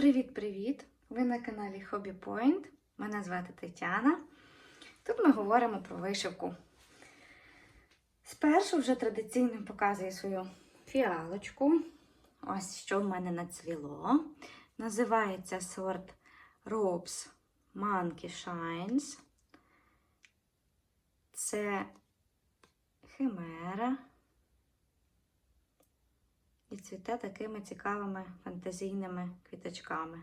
Привіт-привіт! Ви на каналі Hobby Point. Мене звати Тетяна. Тут ми говоримо про вишивку. Спершу вже традиційно показую свою фіалочку. Ось що в мене нацвіло. Називається сорт Ropes Monkey Shines. Це химера. І цвіте такими цікавими фантазійними квіточками.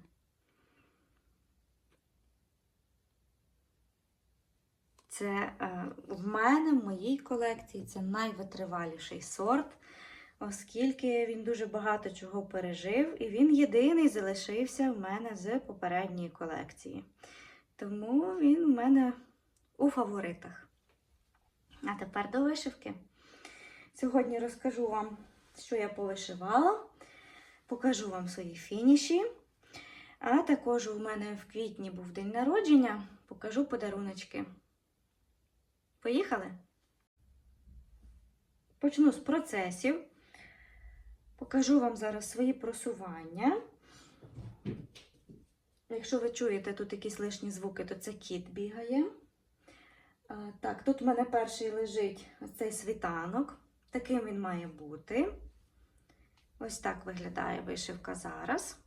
Це е, в мене, в моїй колекції, це найвитриваліший сорт, оскільки він дуже багато чого пережив, і він єдиний залишився в мене з попередньої колекції. Тому він в мене у фаворитах. А тепер до вишивки. Сьогодні розкажу вам що я повишивала. Покажу вам свої фініші. А також у мене в квітні був день народження. Покажу подаруночки. Поїхали? Почну з процесів. Покажу вам зараз свої просування. Якщо ви чуєте тут якісь лишні звуки, то це кіт бігає. Так, тут в мене перший лежить цей світанок. Таким він має бути. Ось так виглядає вишивка зараз.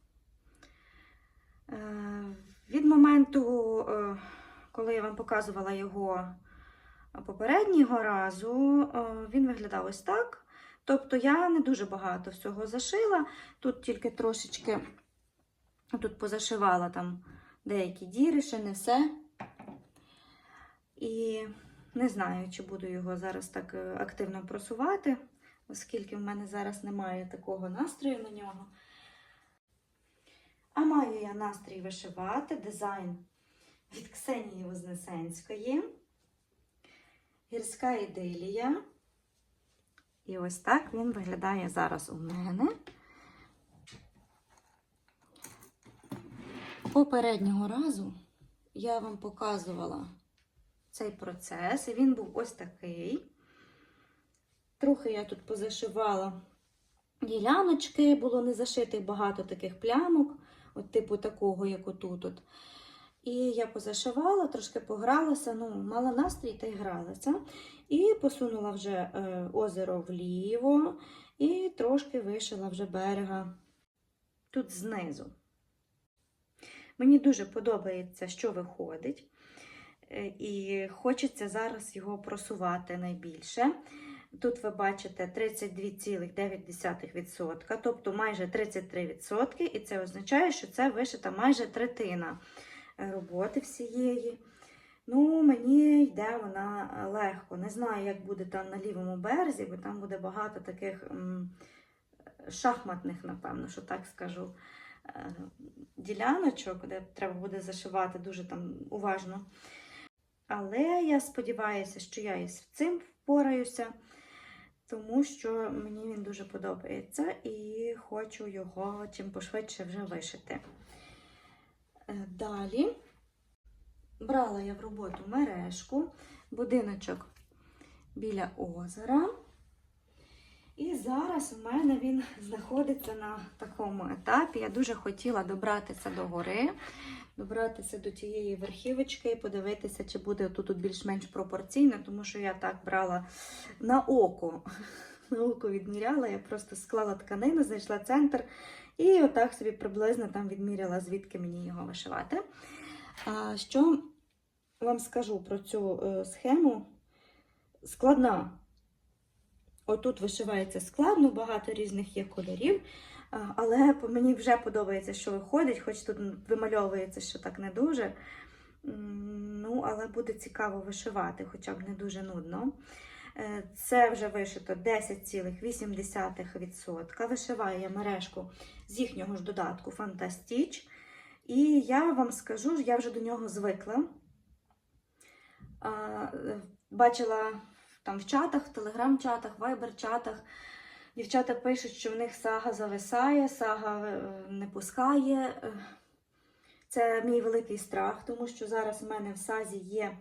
Е, Від моменту, е, коли я вам показувала його попереднього разу, е, він виглядав ось так. Тобто я не дуже багато всього зашила. Тут тільки трошечки тут позашивала там деякі діри, ще не все. І не знаю, чи буду його зараз так активно просувати, оскільки в мене зараз немає такого настрою на нього. А маю я настрій вишивати дизайн від Ксенії Вознесенської. Гірська ідилія. І ось так він виглядає зараз у мене. Попереднього разу я вам показувала цей процес, і він був ось такий. Трохи я тут позашивала діляночки, було не зашитих багато таких плямок, от типу такого, як отут. -от. І я позашивала, трошки погралася, ну, мала настрій та й гралася. І посунула вже е, озеро вліво, і трошки вишила вже берега тут знизу. Мені дуже подобається, що виходить. Е, і хочеться зараз його просувати найбільше. Тут ви бачите 32,9%, тобто майже 33%, і це означає, що це вишита майже третина роботи всієї. Ну, мені йде вона легко. Не знаю, як буде там на лівому березі, бо там буде багато таких шахматних, напевно, що так скажу, е, діляночок, де треба буде зашивати дуже там уважно. Але я сподіваюся, що я із цим впораюся, тому що мені він дуже подобається і хочу його чим пошвидше вже вишити. Е, Далі брала я в роботу мережку, будиночок біля озера. І зараз у мене він знаходиться на такому етапі. Я дуже хотіла добратися до гори, добратися до тієї верхівочки і подивитися, чи буде тут більш-менш пропорційно, тому що я так брала на око. На око відміряла, я просто склала тканину, знайшла центр і отак собі приблизно там відміряла, звідки мені його вишивати. Що вам скажу про цю е, схему? Складна. Отут вишивається складно, багато різних є кольорів, але мені вже подобається, що виходить, хоч тут вимальовується, що так не дуже. Ну, але буде цікаво вишивати, хоча б не дуже нудно. Е, Це вже вишито 10,8%. Вишиваю я мережку з їхнього ж додатку Фантастіч. І я вам скажу, я вже до нього звикла. Бачила там в чатах, в телеграм-чатах, вайбер-чатах. Дівчата пишуть, що в них сага зависає, сага е, не пускає. Е, Це мій великий страх, тому що зараз в мене в сазі є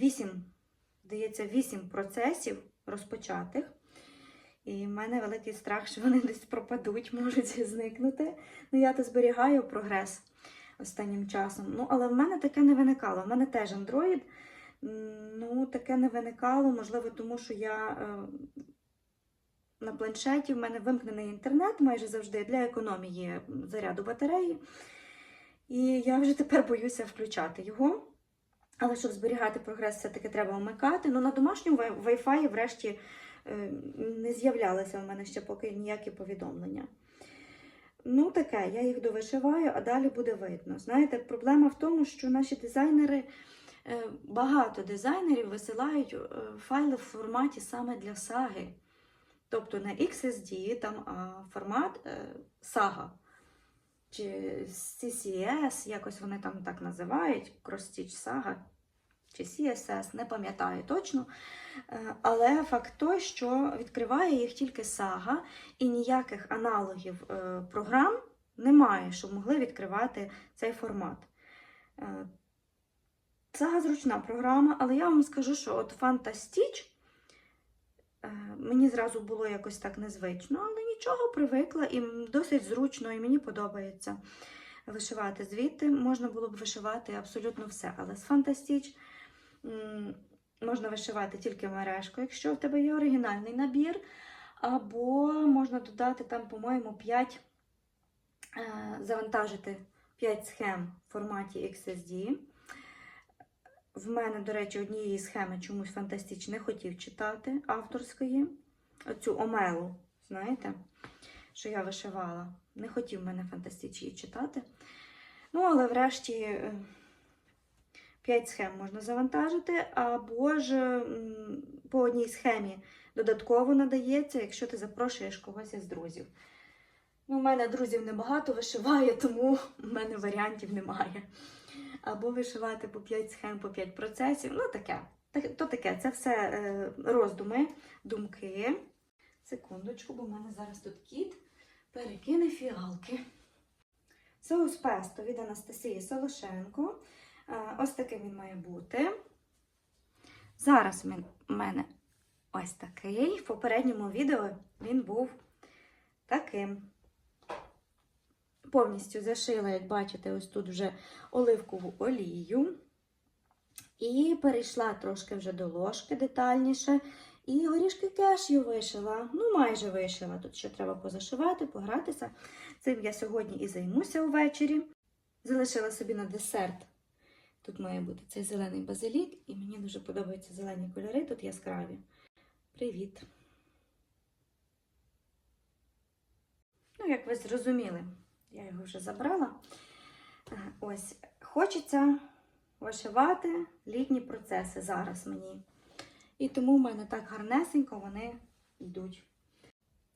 8, здається, 8 процесів розпочатих. І в мене великий страх, що вони десь пропадуть, можуть зникнути. Ну, я то зберігаю прогрес останнім часом. Ну, але в мене таке не виникало. В мене теж Android. Ну, таке не виникало, можливо, тому що я е, на планшеті в мене вимкнений інтернет майже завжди для економії заряду батареї. І я вже тепер боюся включати його. Але щоб зберігати прогрес, все-таки треба вмикати. Ну, на домашньому Wi-Fi, врешті, е, не з'являлися в мене ще поки ніякі повідомлення. Ну, таке, я їх довишиваю, а далі буде видно. Знаєте, проблема в тому, що наші дизайнери, е, багато дизайнерів висилають е, файли в форматі саме для саги. Тобто не XSD, там, а формат е, сага. Чи CCS, якось вони там так називають, Cross-Stitch Saga, чи CSS, не пам'ятаю точно. Е, Але факт той, що відкриває їх тільки сага, і ніяких аналогів е, програм немає, щоб могли відкривати цей формат. Е, Сага зручна програма, але я вам скажу, що от Fantastic е, мені зразу було якось так незвично, але нічого привикла і досить зручно, і мені подобається вишивати. Звідти можна було б вишивати абсолютно все. Але з м, можна вишивати тільки мережку, якщо в тебе є оригінальний набір. Або можна додати там, по-моєму, 5, е, завантажити 5 схем в форматі XSD. В мене, до речі, однієї схеми чомусь фантастич не хотів читати авторської. Оцю омелу, знаєте, що я вишивала. Не хотів мене фантастич її читати. Ну, але врешті 5 схем можна завантажити, або ж по одній схемі додатково надається, якщо ти запрошуєш когось із друзів. Ну, у мене друзів небагато вишиває, тому в мене варіантів немає. Або вишивати по 5 схем, по 5 процесів. Ну, таке. То таке, це все е, роздуми, думки. Секундочку, бо в мене зараз тут кіт перекине фіалки. Соус песто від Анастасії Солошенко. Е, Ось таким він має бути. Зараз він у мене ось такий. В попередньому відео він був таким. Повністю зашила, як бачите, ось тут вже оливкову олію. І перейшла трошки вже до ложки детальніше. І горішки кешю вишила. Ну, майже вишила. Тут ще треба позашивати, погратися. Цим я сьогодні і займуся увечері. Залишила собі на десерт. Тут має бути цей зелений базилік, і мені дуже подобаються зелені кольори, тут яскраві. Привіт! Ну, як ви зрозуміли, я його вже забрала. Е, Ось, хочеться вишивати літні процеси зараз мені. І тому в мене так гарнесенько вони йдуть.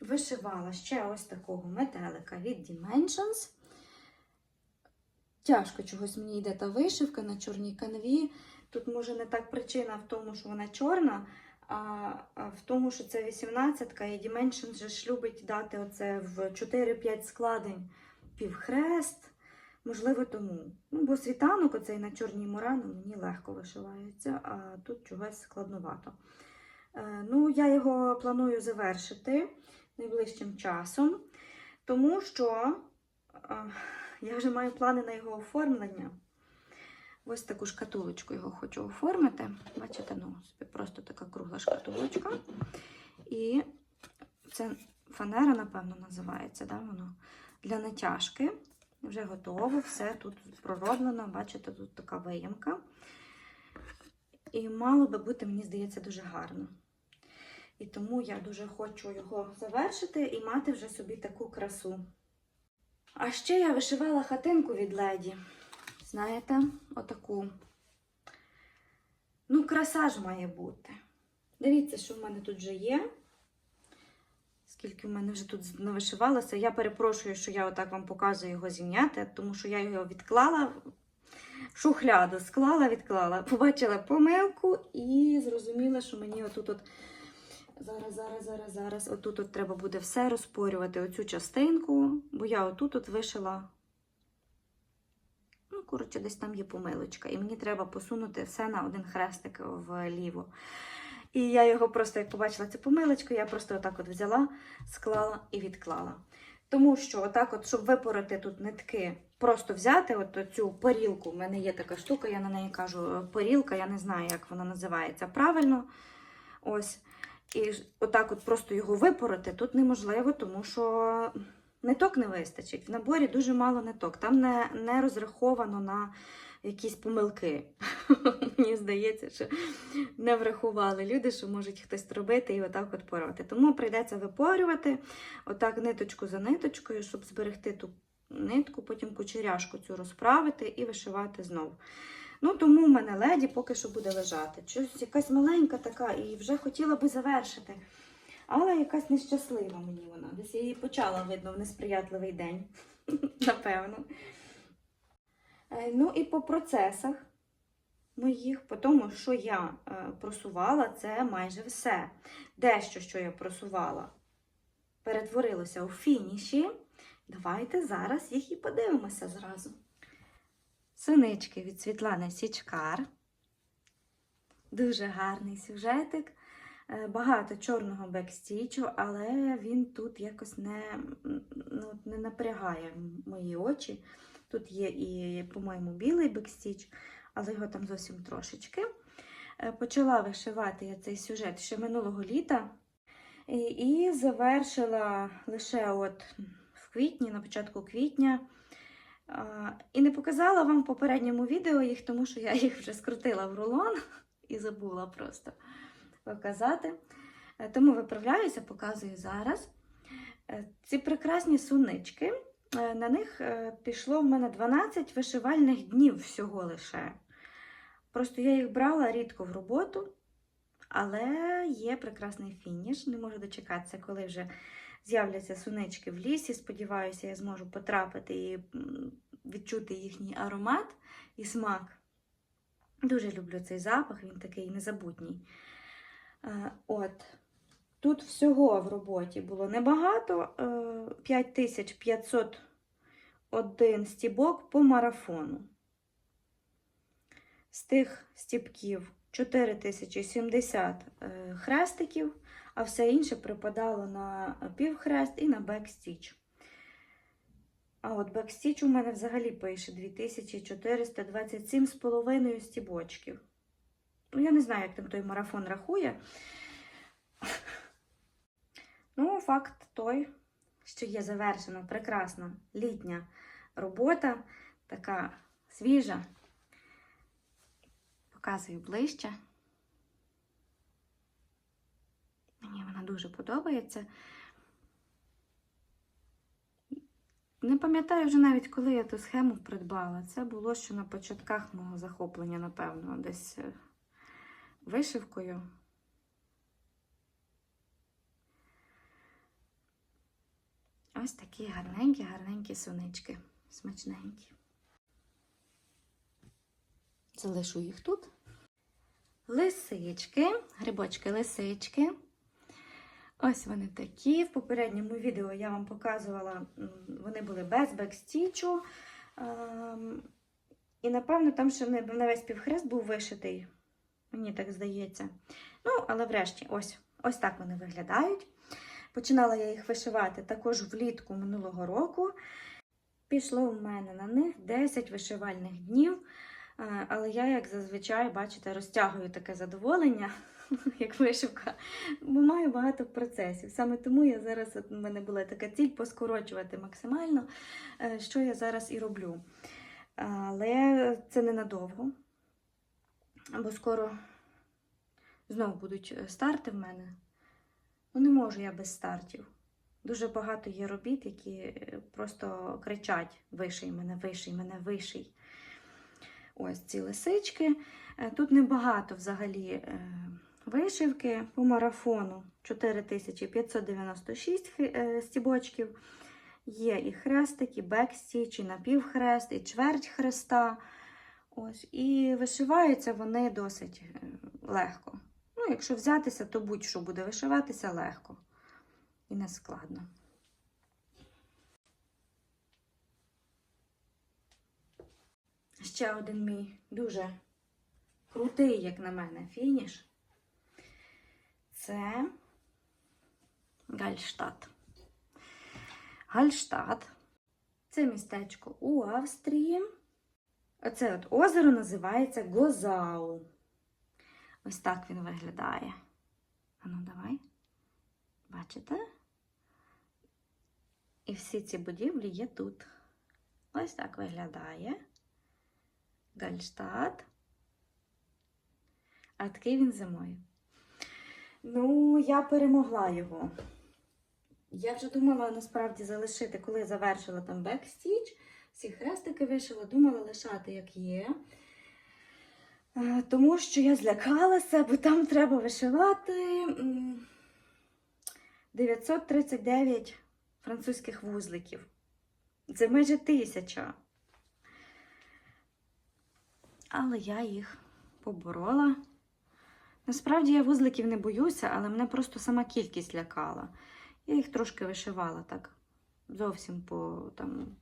Вишивала ще ось такого метелика від Dimensions. Тяжко чогось мені йде та вишивка на чорній канві. Тут може не так причина в тому, що вона чорна, а в тому, що це 18-ка, і Dimensions ж любить дати оце в 4-5 складень півхрест. Можливо, тому. Ну, бо світанок оцей на чорній мурану мені легко вишивається, а тут чогось складновато. Е, ну, я його планую завершити найближчим часом, тому що е, я вже маю плани на його оформлення. Ось таку шкатулочку його хочу оформити. Бачите, ну, собі просто така кругла шкатулочка. І це фанера, напевно, називається, да, воно для натяжки. Вже готово, все тут пророблено. Бачите, тут така виямка. І мало би бути, мені здається, дуже гарно. І тому я дуже хочу його завершити і мати вже собі таку красу. А ще я вишивала хатинку від леді. Знаєте, отаку. Ну, краса ж має бути. Дивіться, що в мене тут вже є. Скільки в мене вже тут навишивалося. Я перепрошую, що я отак вам показую його зім'яти, тому що я його відклала шухляду, склала, відклала. Побачила помилку і зрозуміла, що мені отут от зараз, зараз, зараз, зараз, отут от треба буде все розпорювати, оцю частинку, бо я отут от вишила. Ну, коротше, десь там є помилочка, і мені треба посунути все на один хрестик вліво. І я його просто, як побачила цю помилочку, я просто отак от взяла, склала і відклала. Тому що, отак, от, щоб випороти тут нитки, просто взяти от цю порілку. У мене є така штука, я на неї кажу е, порілка, я не знаю, як вона називається правильно. Ось. І отак от просто його випороти тут неможливо, тому що ниток не вистачить. В наборі дуже мало ниток. Там не, не розраховано на якісь помилки. Мені здається, що не врахували люди, що можуть хтось робити і отак от пороти. Тому прийдеться випорювати отак ниточку за ниточкою, щоб зберегти ту нитку, потім кучеряшку цю розправити і вишивати знов. Ну, тому в мене леді поки що буде лежати. Щось якась маленька така, і вже хотіла би завершити. Але якась нещаслива мені вона. Десь я її почала, видно, в несприятливий день. Напевно. Е, Ну і по процесах моїх, по тому, що я е, просувала, це майже все. Дещо, що я просувала, перетворилося у фініші. Давайте зараз їх і подивимося зразу. Синички від Світлани Січкар. Дуже гарний сюжетик. Е, Багато чорного бекстічу, але він тут якось не, ну, не напрягає мої очі. Тут є і, по-моєму, білий бекстіч, але його там зовсім трошечки. Е, Почала вишивати я цей сюжет ще минулого літа. І, завершила лише от в квітні, на початку квітня. І не показала вам в попередньому відео їх, тому що я їх вже скрутила в рулон і забула просто показати. Е, Тому виправляюся, показую зараз. Е, Ці прекрасні сунички. Е, На них е, пішло в мене 12 вишивальних днів всього лише. Просто я їх брала рідко в роботу, але є прекрасний фініш. Не можу дочекатися, коли вже з'являться сунички в лісі. Сподіваюся, я зможу потрапити і відчути їхній аромат і смак. Дуже люблю цей запах, він такий незабутній. Е, От. Тут всього в роботі було небагато. е, 5501 стібок по марафону. З тих стібків 4070 е, хрестиків, а все інше припадало на півхрест і на бекстіч. А от бекстіч у мене взагалі пише 2427,5 стібочків. Ну, я не знаю, як там той марафон рахує. Ну, факт той, що є завершена прекрасна літня робота, така свіжа. Показую ближче. Мені вона дуже подобається. Не пам'ятаю вже навіть, коли я ту схему придбала. Це було ще на початках мого захоплення, напевно, десь е, вишивкою. Ось такі гарненькі, гарненькі сонички, смачненькі. Залишу їх тут. Лисички, грибочки лисички. Ось вони такі. В попередньому відео я вам показувала, вони були без бекстічу. Ем, І, напевно, там ще на весь півхрест був вишитий. Мені так здається. Ну, але врешті, ось, ось так вони виглядають. Починала я їх вишивати також влітку минулого року. Пішло в мене на них 10 вишивальних днів. Е, Але я, як зазвичай, бачите, розтягую таке задоволення, як вишивка, бо маю багато процесів. Саме тому я зараз, от у мене була така ціль поскорочувати максимально, е, що я зараз і роблю. Але це ненадовго, бо скоро знову будуть е, старти в мене. Ну, не можу я без стартів. Дуже багато є робіт, які е, просто кричать: виший мене, виший мене, виший. Ось ці лисички. Е, Тут небагато взагалі е, вишивки по марафону 4596 е, стібочків. Є і хрестик, і бекстіч, і напівхрест, і чверть хреста. Ось. І вишиваються вони досить легко. Ну, якщо взятися, то будь-що буде вишиватися легко і не складно. Ще один мій дуже крутий, як на мене, фініш. це Гальштадт. Гальштадт це містечко у Австрії. Оце от озеро називається Гозау. Ось так він виглядає. Ану, давай. Бачите? І всі ці будівлі є тут. Ось так виглядає. Гальштадт. А такий він зимою. Ну, я перемогла його. Я вже думала насправді залишити, коли завершила там бекстіч. Всі хрестики вишила, думала лишати, як є. Е, Тому що я злякалася, бо там треба вишивати 939 французьких вузликів. Це майже тисяча. Але я їх поборола. Насправді я вузликів не боюся, але мене просто сама кількість лякала. Я їх трошки вишивала так. Зовсім по, там,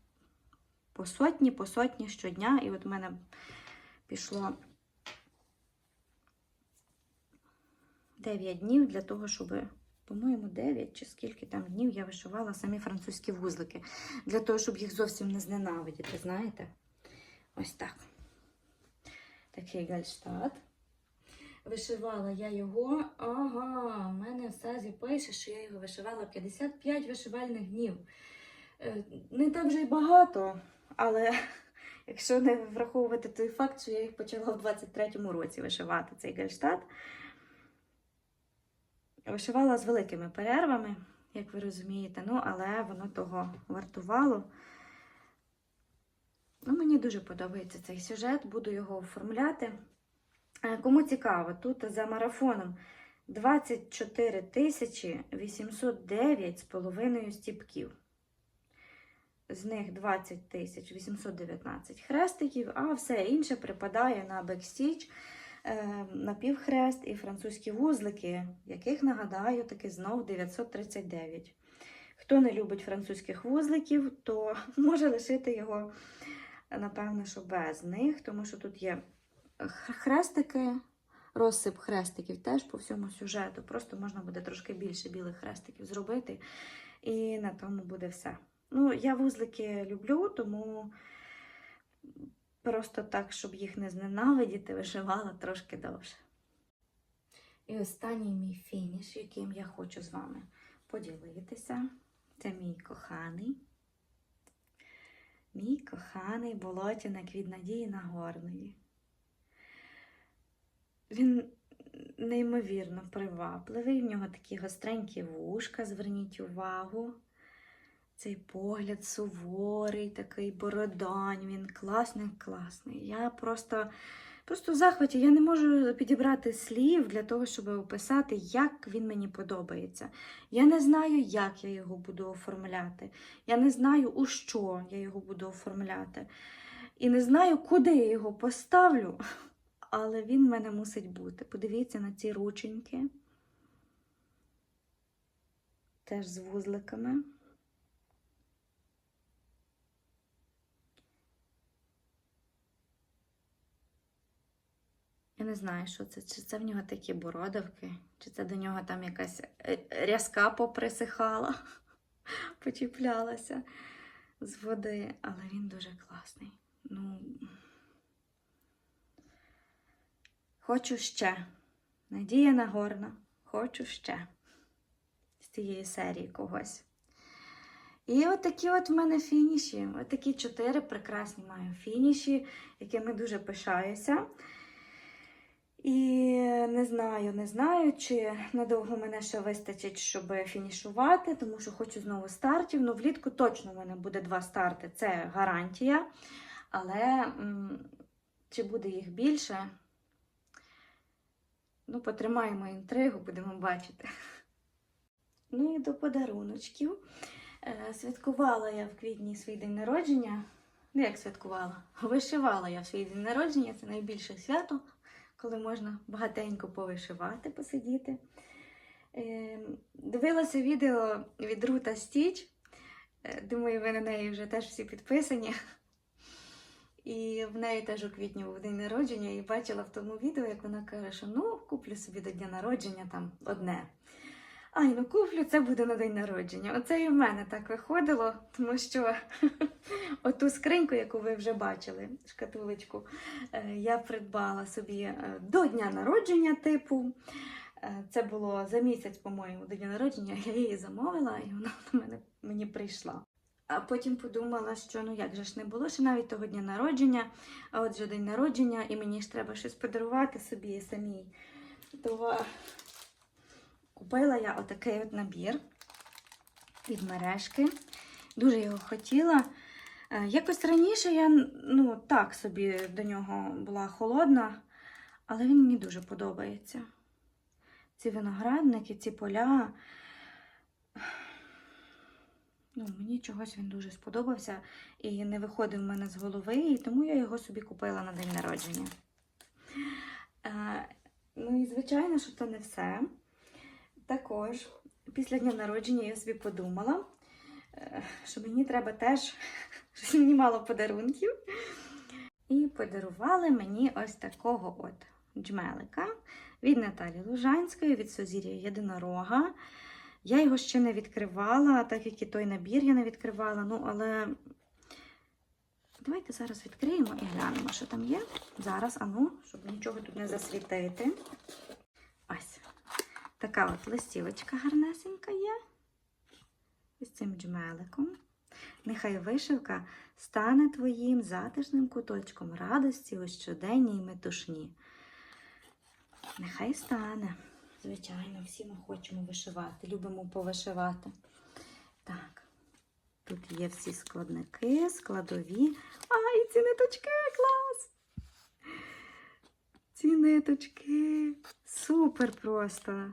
по сотні, по сотні щодня. І от в мене пішло 9 днів для того, щоб, по-моєму, 9 чи скільки там днів я вишивала самі французькі вузлики. Для того, щоб їх зовсім не зненавидіти, знаєте? Ось так. Такий гальштадт. Вишивала я його. Ага, в мене в сазі пише, що я його вишивала 55 вишивальних днів. Е, Не так вже й багато, але якщо не враховувати той факт, що я їх почала в 23-му році вишивати цей гальштадт. Вишивала з великими перервами, як ви розумієте, ну, але воно того вартувало. Ну, мені дуже подобається цей сюжет, буду його оформляти. Е, Кому цікаво, тут за марафоном 24 тисячі 809 з стіпків. З них 20 819 хрестиків, а все інше припадає на бекстіч, е, на півхрест і французькі вузлики, яких, нагадаю, таки знов 939. Хто не любить французьких вузликів, то може лишити його, напевно, що без них, тому що тут є хрестики, розсип хрестиків теж по всьому сюжету. Просто можна буде трошки більше білих хрестиків зробити, і на тому буде все. Ну, я вузлики люблю, тому просто так, щоб їх не зненавидіти, вишивала трошки довше. І останній мій фініш, яким я хочу з вами поділитися, це мій коханий. Мій коханий болотяник від Надії Нагорної. Він неймовірно привабливий, в нього такі гостренькі вушка, зверніть увагу. Цей погляд суворий, такий бородань, він класний, класний. Я просто, просто в захваті, я не можу підібрати слів для того, щоб описати, як він мені подобається. Я не знаю, як я його буду оформляти. Я не знаю, у що я його буду оформляти. І не знаю, куди я його поставлю, але він в мене мусить бути. Подивіться на ці рученьки. Теж з вузликами. Я не знаю, що це. Чи це в нього такі бородавки, чи це до нього там якась е, рязка поприсихала, почіплялася з води, але він дуже класний. Ну, хочу ще. Надія Нагорна, хочу ще з цієї серії когось. І от от в мене фініші. От чотири прекрасні маю фініші, якими дуже пишаюся. І не знаю, не знаю, чи надовго мене ще вистачить, щоб фінішувати, тому що хочу знову стартів. Ну, влітку точно в мене буде два старти, це гарантія. Але чи буде їх більше? Ну, потримаємо інтригу, будемо бачити. Ну і до подаруночків. Е, Святкувала я в квітні свій день народження. Ну, як святкувала? Вишивала я в свій день народження, це найбільше свято коли можна багатенько повишивати, посидіти. Е, Дивилася відео від Рута Стіч. Е, Думаю, ви на неї вже теж всі підписані. І в неї теж у квітні був день народження, і бачила в тому відео, як вона каже, що ну куплю собі до дня народження там одне. Ай, ну куплю, це буде на день народження. Оце і в мене так виходило, тому що оту скриньку, яку ви вже бачили, шкатулечку, е, я придбала собі е, до дня народження, типу. Е, Це було за місяць, по-моєму, до дня народження. Я її замовила, і вона до мене мені прийшла. А потім подумала, що ну як же ж не було ще навіть того дня народження, а от же день народження, і мені ж треба щось подарувати собі самій. То купила я отакий от набір від мережки. Дуже його хотіла. Е, Якось раніше я ну, так собі до нього була холодна, але він мені дуже подобається. Ці виноградники, ці поля. Ну, мені чогось він дуже сподобався і не виходив в мене з голови, і тому я його собі купила на день народження. Е, ну і звичайно, що це не все. Також після дня народження я собі подумала, е, що мені треба теж щось мало подарунків. І подарували мені ось такого от джмелика від Наталі Лужанської, від Сузір'я Єдинорога. Я його ще не відкривала, так як і той набір я не відкривала. Ну, але давайте зараз відкриємо і глянемо, що там є. Зараз, ану, щоб нічого тут не засвітити. Ось. Така от листівочка гарнесенька є. Із цим джмеликом. Нехай вишивка стане твоїм затишним куточком радості у щоденній метушні. Нехай стане. Звичайно, всі ми хочемо вишивати, любимо повишивати. Так, тут є всі складники, складові. А, і ці ниточки, клас! Ці ниточки. Супер просто.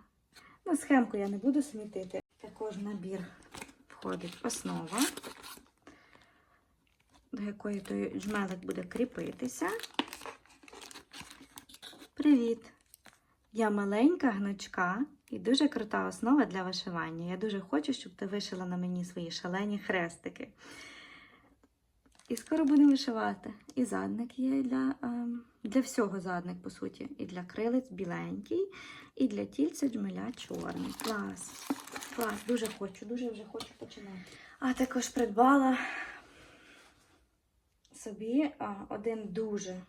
Ну, схемку я не буду смітити. Також набір входить основа, до якої той джмелик буде кріпитися. Привіт! Я маленька гнучка і дуже крута основа для вишивання. Я дуже хочу, щоб ти вишила на мені свої шалені хрестики. І скоро будемо вишивати. І задник є для, ем, для всього задник, по суті. І для крилиць біленький, і для тільця джмеля чорний. Клас. Клас, дуже хочу, дуже вже хочу починати. А також придбала собі один дуже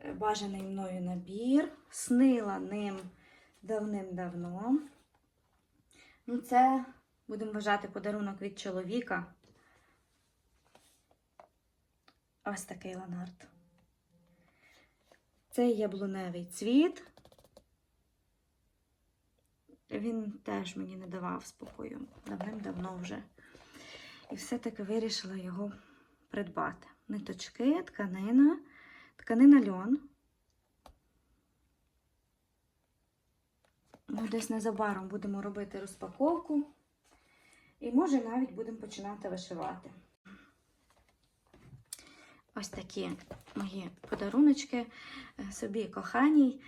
е, бажаний мною набір. Снила ним давним-давно. Ну, це будемо вважати подарунок від чоловіка. Ось такий ланарт. Це яблуневий цвіт. Він теж мені не давав спокою давним-давно вже. І все-таки вирішила його придбати. Ниточки, тканина, тканина льон. Ну, десь незабаром будемо робити розпаковку. І може навіть будемо починати вишивати. Ось такі мої подаруночки е, собі коханій.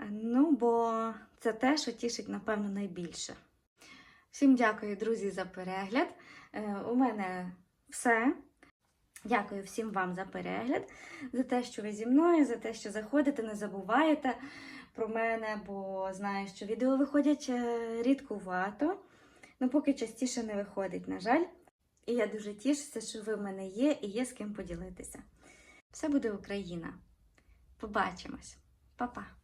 Е, Ну, бо це те, що тішить, напевно, найбільше. Всім дякую, друзі, за перегляд. Е, У мене все. Дякую всім вам за перегляд, за те, що ви зі мною, за те, що заходите, не забуваєте про мене, бо знаю, що відео виходять рідкувато. Ну, поки частіше не виходить, на жаль. І я дуже тішуся, що ви в мене є і є з ким поділитися. Все буде Україна. Побачимось. Па-па!